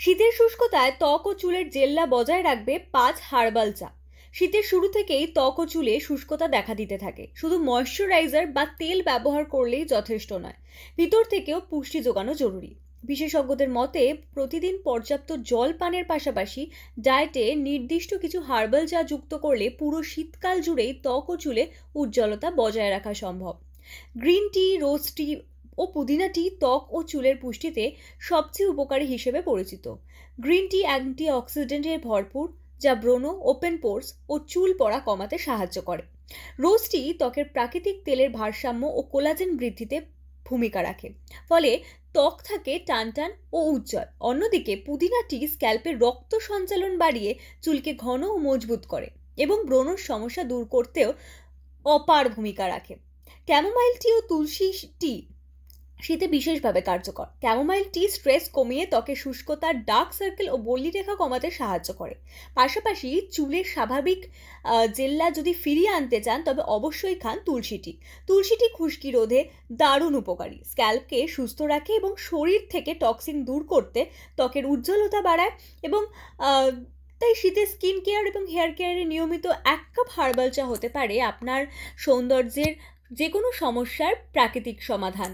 শীতের শুষ্কতায় ত্বক ও চুলের জেল্লা বজায় রাখবে পাঁচ হার্বাল চা। শীতের শুরু থেকেই ত্বক ও চুলে শুষ্কতা দেখা দিতে থাকে। শুধু ময়শ্চারাইজার বা তেল ব্যবহার করলেই যথেষ্ট নয়। ভিতর থেকেও পুষ্টি যোগানো জরুরি। বিশেষজ্ঞদের মতে, প্রতিদিন পর্যাপ্ত জল পানের পাশাপাশি ডায়েটে নির্দিষ্ট কিছু হার্বাল চা যুক্ত করলে পুরো শীতকাল জুড়েই ত্বক ও চুলে উজ্জ্বলতা বজায় রাখা সম্ভব। গ্রিন টি, রোজ টি ও পুদিনা টি ত্বক ও চুলের পুষ্টিতে সবচেয়ে উপকারী হিসেবে পরিচিত। গ্রিন টি অ্যান্টি অক্সিডেন্টে ভরপুর, যা ব্রণ, ওপেন পোর্স ও চুল পড়া কমাতে সাহায্য করে। রোজ টি ত্বকের প্রাকৃতিক তেলের ভারসাম্য ও কোলাজেন বৃদ্ধিতে ভূমিকা রাখে। ফলে ত্বক থাকে টানটান ও উজ্জ্বল। অন্যদিকে পুদিনা টি স্ক্যাল্পের রক্ত সঞ্চালন বাড়িয়ে চুলকে ঘন ও মজবুত করে এবং ব্রণর সমস্যা দূর করতেও অপার ভূমিকা রাখে। ক্যামোমাইল টি ও তুলসী টি শীতে বিশেষভাবে কার্যকর। ক্যামোমাইল টি স্ট্রেস কমিয়ে ত্বকের শুষ্কতা ডার্ক সার্কেল ও বল্লি রেখা কমাতে সাহায্য করে। পাশাপাশি চুলের স্বাভাবিক জেল্লা যদি ফিরিয়ে আনতে চান, তবে অবশ্যই খান তুলসী টি তুলসী টি খুশকি রোধে দারুণ উপকারী। স্ক্যাল্পকে সুস্থ রাখে এবং শরীর থেকে টক্সিন দূর করতে ত্বকের উজ্জ্বলতা বাড়ায় এবং তাই শীতে স্কিন কেয়ার এবং হেয়ার কেয়ারে নিয়মিত এক কাপ হার্বাল চা হতে পারে আপনার সৌন্দর্যের যে কোনো সমস্যার প্রাকৃতিক সমাধান।